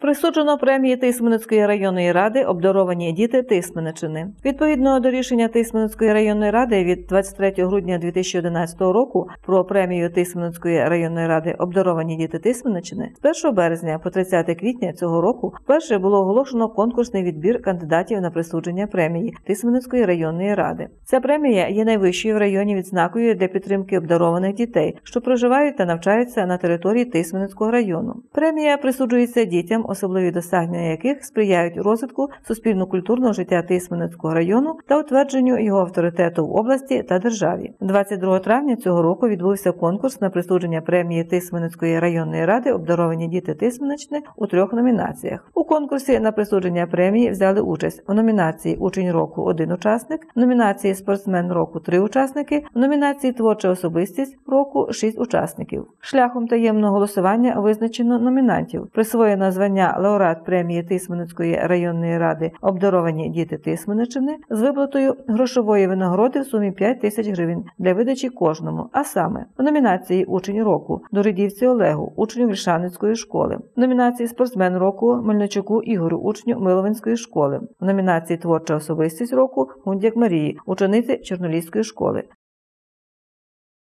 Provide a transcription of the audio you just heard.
Присуджено премії Тисменецької районної ради обдаровані діти Тисменеччини. Відповідно до рішення Тисменецької районної ради від 23 грудня 2011 року про премію Тисменецької районної ради обдаровані діти Тисменеччини з 1 березня по 30 квітня цього року вперше було оголошено конкурсний відбір кандидатів на присудження премії Тисменецької районної ради. Ця премія є найвищою в районі відзнакою для підтримки обдарованих дітей, що проживають та навчаються на території Тисменецького району. Премія присуджується дітям, особливі досягнення яких сприяють розвитку суспільно-культурного життя Тисменецького району та утвердженню його авторитету в області та державі. 22 травня цього року відбувся конкурс на присудження премії Тисменецької районної ради обдаровані діти Тисменеччини у трьох номінаціях. У конкурсі на присудження премії взяли участь у номінації Учень року один учасник, в номінації Спортсмен року три учасники, в номінації Творча особистість року шість учасників. Шляхом таємного голосування визначено номінантів. Присвоєно звання лауреат премії Тисменецької районної ради обдаровані діти Тисменеччини з виплатою грошової винагороди в сумі 5 тисяч гривень для видачі кожному, а саме в номінації Учень року Доридівці Олегу, учню Вільшаницької школи, в номінації Спортсмен року Мельничуку Ігорю, учню Миловинської школи, в номінації Творча особистість року Гундяк Марії, учениці Чорноліської школи,